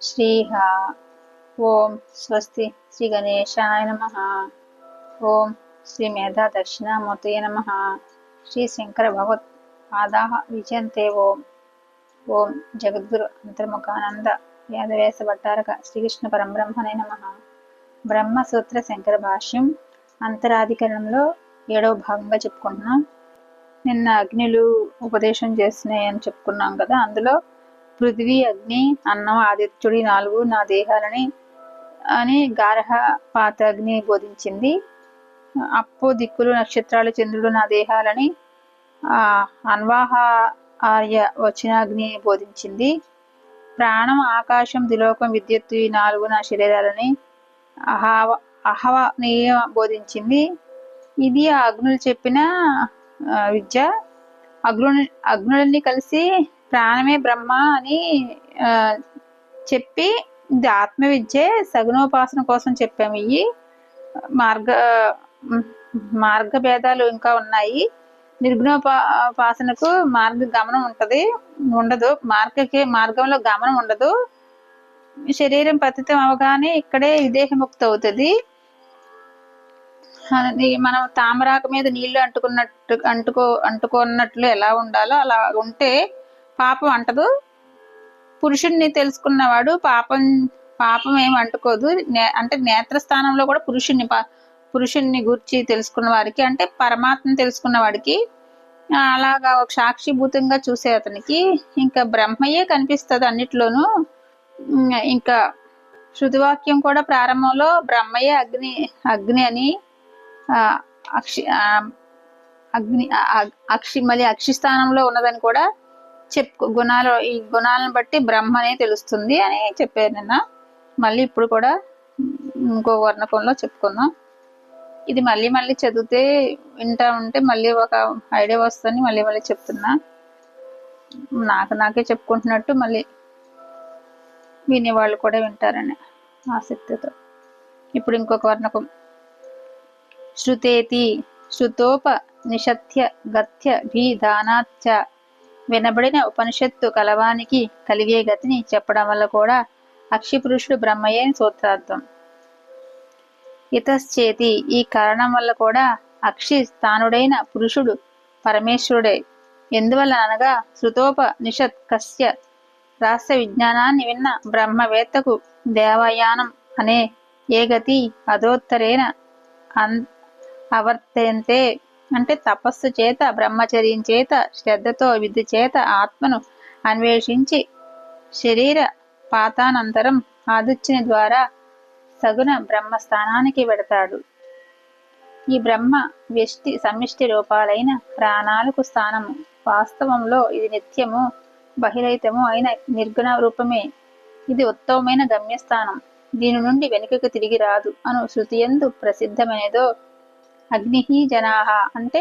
శ్రీహ ఓం స్వస్తి శ్రీ గణేశాయ నమ ఓం శ్రీ మేధా దక్షిణామూర్తయ నమ శ్రీ శంకర భగవత్ పాదా విజయంతే ఓం ఓం జగద్గురు అంతర్ముఖానంద వేదవేశ భట్టారక శ్రీకృష్ణ పరబ్రహ్మణే నమ బ్రహ్మసూత్ర శంకర భాష్యం అంతరాధికరణంలో ఏడవ భాగంగా చెప్పుకుంటున్నాం। నిన్న అగ్నిలు ఉపదేశం చేస్తున్నాయి అని చెప్పుకున్నాం కదా అందులో పృథ్వీ అగ్ని అన్నం ఆదిత్యుడి నాలుగు నా దేహాలని అని గారహ పాత అగ్ని బోధించింది. అప్పు దిక్కులు నక్షత్రాలు చంద్రుడు నా దేహాలని అన్వాహ ఆర్య వచ్చిన అగ్ని బోధించింది. ప్రాణం ఆకాశం దిలోకం విద్యుత్తు ఈ నాలుగు నా శరీరాలని అహవ అహవనీయ బోధించింది. ఇది ఆ అగ్నులు చెప్పిన విద్య. అగ్ను అగ్నులన్నీ కలిసి ప్రాణమే బ్రహ్మ అని చెప్పి ఇది ఆత్మ విద్య సగుణోపాసన కోసం చెప్పాము. ఇవి మార్గ మార్గ భేదాలు ఇంకా ఉన్నాయి. నిర్గుణోపాసనకు మార్గ గమనం ఉంటది. ఉండదు. మార్గకి మార్గంలో గమనం ఉండదు. శరీరం పతితం అవగానే ఇక్కడే విదేహముక్తి అవుతుంది మనం తామరాక మీద నీళ్ళు అంటుకున్నట్టు అంటుకో అంటుకున్నట్లు ఎలా ఉండాలో అలా ఉంటే పాపం అంటదు. పురుషుణ్ణి తెలుసుకున్నవాడు పాపం పాపం ఏం అంటుకోదు. అంటే నేత్రస్థానంలో కూడా పురుషుణ్ణి పురుషుణ్ణి గురించి తెలుసుకున్న వారికి అంటే పరమాత్మ తెలుసుకున్న వాడికి అలాగా ఒక సాక్షిభూతంగా చూసే అతనికి ఇంకా బ్రహ్మయే కనిపిస్తుంది అన్నిట్లోనూ. ఇంకా శృతివాక్యం కూడా ప్రారంభంలో బ్రహ్మయే అగ్ని అగ్ని అని అక్షి అగ్ని అక్షి మళ్ళీ అక్షి స్థానంలో ఉన్నదని కూడా చెప్పు గుణాలు ఈ గుణాలను బట్టి బ్రహ్మనే తెలుస్తుంది అని చెప్పారు నిన్న. మళ్ళీ ఇప్పుడు కూడా ఇంకో వర్ణకంలో చెప్పుకుందాం. ఇది మళ్ళీ మళ్ళీ చదివితే వింటా ఉంటే మళ్ళీ ఒక ఐడియా వస్తుందని మళ్ళీ మళ్ళీ చెప్తున్నా. నాకు నాకే చెప్పుకుంటున్నట్టు మళ్ళీ వినేవాళ్ళు కూడా వింటారని ఆసక్తితో. ఇప్పుడు ఇంకొక వర్ణకం శృతేతి శృతోప నిషత్య గత్య భీదానాచ్చ వినబడిన ఉపనిషత్తు కలవానికి కలిగే గతిని చెప్పడం వల్ల కూడా అక్షిపురుషుడు బ్రహ్మయ్య సూత్రార్థం. ఇతశ్చేతి ఈ కారణం వల్ల కూడా అక్షి స్థానుడైన పురుషుడు పరమేశ్వరుడే. ఎందువల్ల అనగా శృతోప నిషత్ కస్య రాస్య విజ్ఞానాన్ని విన్న బ్రహ్మవేత్తకు దేవయానం అనే ఏ గతి అధోత్తరేణ అన్ అవర్తంతే అంటే తపస్సు చేత బ్రహ్మచర్యం చేత శ్రద్ధతో విద్య చేత ఆత్మను అన్వేషించి శరీర పాతానంతరం ఆదిత్యుని ద్వారా సగుణ బ్రహ్మస్థానానికి వెడతాడు. ఈ బ్రహ్మ వ్యష్టి సమిష్టి రూపాలైన ప్రాణాలకు స్థానము. వాస్తవంలో ఇది నిత్యము బహిరైతము అయిన నిర్గుణ రూపమే. ఇది ఉత్తమమైన గమ్యస్థానం. దీని నుండి వెనుకకు తిరిగి రాదు అను శృతియందు ప్రసిద్ధమైనదో అగ్ని జనాహ అంటే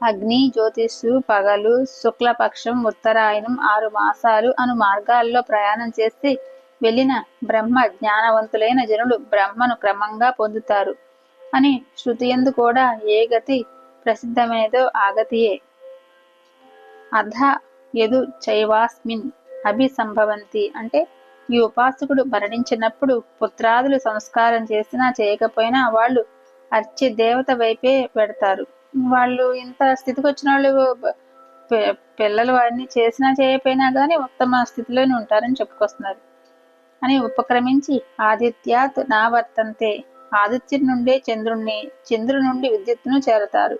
అగ్ని జ్యోతిషు పగలు శుక్లపక్షం ఉత్తరాయణం ఆరు మాసాలు అను మార్గాల్లో ప్రయాణం చేసి వెళ్ళిన బ్రహ్మ జ్ఞానవంతులైన జనులు బ్రహ్మను క్రమంగా పొందుతారు అని శృతియందు కూడా ఏ గతి ప్రసిద్ధమైనదో ఆగతియే. అధ యదు చైవాస్మిన్ అభిసంభవంతి. అంటే ఈ ఉపాసకుడు మరణించినప్పుడు పుత్రాదులు సంస్కారం చేసినా చేయకపోయినా వాళ్ళు అర్చి దేవత వైపే పెడతారు. వాళ్ళు ఇంత స్థితికి వచ్చిన వాళ్ళు పిల్లలు వాడిని చేసినా చేయకపోయినా కానీ ఉత్తమ స్థితిలోనే ఉంటారని చెప్పుకొస్తున్నారు. అని ఉపక్రమించి ఆదిత్యాత్ నా వర్తంతే ఆదిత్యుడి నుండే చంద్రుణ్ణి చంద్రుడి నుండి విద్యుత్తును చేరతారు.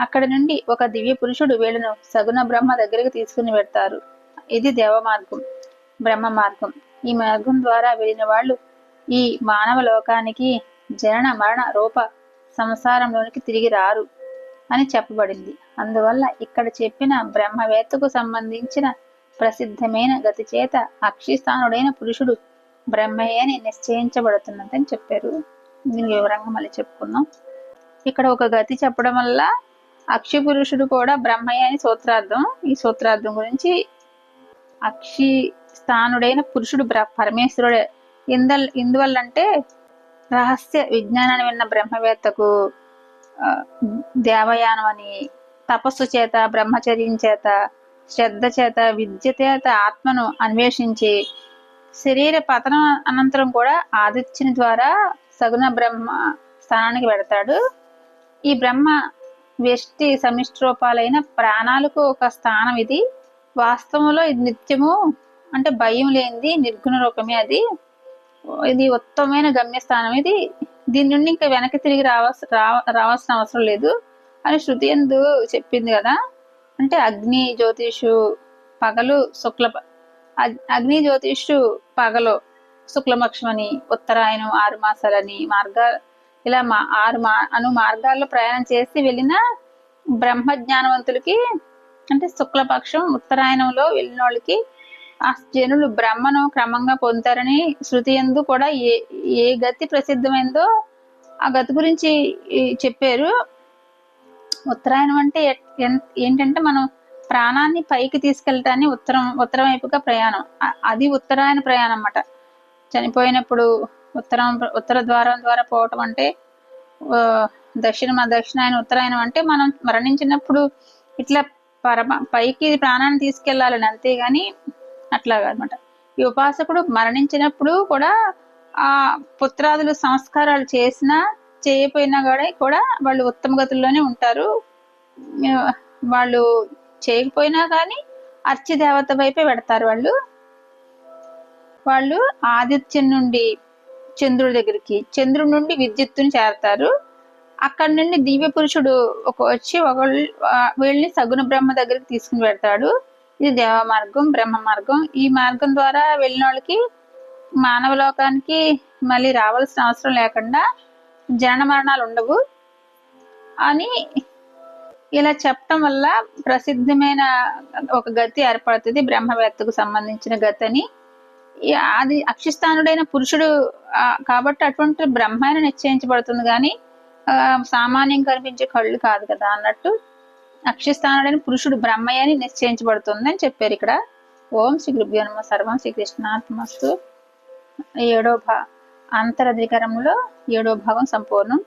అక్కడి నుండి ఒక దివ్య పురుషుడు వీళ్ళను సగుణ బ్రహ్మ దగ్గరికి తీసుకుని పెడతారు. ఇది దేవ మార్గం బ్రహ్మ మార్గం. ఈ మార్గం ద్వారా వెళ్ళిన వాళ్ళు ఈ మానవ లోకానికి జనన మరణ రూప సంసారంలోనికి తిరిగి రారు అని చెప్పబడింది. అందువల్ల ఇక్కడ చెప్పిన బ్రహ్మవేత్తకు సంబంధించిన ప్రసిద్ధమైన గతి చేత అక్షిస్థానుడైన పురుషుడు బ్రహ్మయ్య అని నిశ్చయించబడుతున్నదని చెప్పారు. దీని వివరంగా మళ్ళీ చెప్పుకుందాం. ఇక్కడ ఒక గతి చెప్పడం వల్ల అక్షి పురుషుడు కూడా బ్రహ్మయ్య అని సూత్రార్థం. ఈ సూత్రార్థం గురించి అక్షి స్థానుడైన పురుషుడు పరమేశ్వరుడే. ఇంద ఇందువల్లంటే రహస్య విజ్ఞానాన్ని విన్న బ్రహ్మవేత్తకు దేవయానం అని తపస్సు చేత బ్రహ్మచర్యం చేత శ్రద్ధ చేత విద్య చేత ఆత్మను అన్వేషించి శరీర పతనం అనంతరం కూడా ఆదిత్యుని ద్వారా సగుణ బ్రహ్మ స్థానానికి పెడతాడు. ఈ బ్రహ్మ వ్యష్టి సమిష్ట్రూపాలైన ప్రాణాలకు ఒక స్థానం ఇది. వాస్తవంలో ఇది నిత్యము అంటే భయం లేనిది నిర్గుణ రూపమే అది. ఇది ఉత్తమమైన గమ్యస్థానం. ఇది దీని నుండి ఇంకా వెనక్కి తిరిగి రావాల్సి రావాల్సిన అవసరం లేదు. అని శృతి ఎందు చెప్పింది కదా. అంటే అగ్ని జ్యోతిషు పగలు శుక్ల అగ్ని జ్యోతిషు పగలు శుక్లపక్షమని ఉత్తరాయణం ఆరు మాసాలని మార్గ ఇలా మా ఆరు మా అను మార్గాల్లో ప్రయాణం చేసి వెళ్ళిన బ్రహ్మ జ్ఞానవంతులకి అంటే శుక్లపక్షం ఉత్తరాయణంలో వెళ్ళిన వాళ్ళకి ఆ జనులు బ్రహ్మను క్రమంగా పొందుతారని శృతి ఎందు కూడా ఏ ఏ గతి ప్రసిద్ధమైందో ఆ గతి గురించి చెప్పారు. ఉత్తరాయణం అంటే ఏంటంటే మనం ప్రాణాన్ని పైకి తీసుకెళ్ళటాన్ని ఉత్తరం ఉత్తరం వైపుగా ప్రయాణం. అది ఉత్తరాయణ ప్రయాణం అన్నమాట. చనిపోయినప్పుడు ఉత్తరం ఉత్తర ద్వారం ద్వారా పోవటం అంటే దక్షిణ దక్షిణాయన ఉత్తరాయణం అంటే మనం మరణించినప్పుడు ఇట్లా పరమ పైకి ప్రాణాన్ని తీసుకెళ్ళాలని అంతేగాని అట్లాగనమాట. ఈ ఉపాసకుడు మరణించినప్పుడు కూడా ఆ పుత్రాదులు సంస్కారాలు చేసినా చేయకపోయినా కూడా కూడా వాళ్ళు ఉత్తమ గతుల్లోనే ఉంటారు. వాళ్ళు చేయకపోయినా కానీ అర్చి దేవత వైపే పెడతారు వాళ్ళు. వాళ్ళు ఆదిత్యం నుండి చంద్రుడి దగ్గరికి చంద్రుడి నుండి విద్యుత్తుని చేరతారు. అక్కడి నుండి దివ్య పురుషుడు ఒక వచ్చి ఒక వీళ్ళని సగుణ బ్రహ్మ దగ్గరికి తీసుకుని పెడతాడు. ఇది దేవ మార్గం బ్రహ్మ మార్గం ఈ మార్గం ద్వారా వెళ్ళిన వాళ్ళకి మానవ లోకానికి మళ్ళీ రావాల్సిన అవసరం లేకుండా జనన మరణాలు ఉండవు అని ఇలా చెప్పటం వల్ల ప్రసిద్ధమైన ఒక గతి ఏర్పడుతుంది బ్రహ్మవేత్తకు సంబంధించిన గతి అని అది అక్షిస్థానుడైన పురుషుడు కాబట్టి అటువంటి బ్రహ్మైన నిశ్చయించబడుతుంది కానీ సామాన్యం కనిపించే కళ్ళు కాదు కదా అన్నట్టు. అక్షిస్థానుడైన పురుషుడు బ్రహ్మయ్య అని నిశ్చయించబడుతుంది అని చెప్పారు ఇక్కడ. ఓం శ్రీ గురుభ్యో నమ. సర్వం శ్రీ కృష్ణాత్మస్తు ఏడో భా అంతరధికరంలో ఏడో భాగం సంపూర్ణం.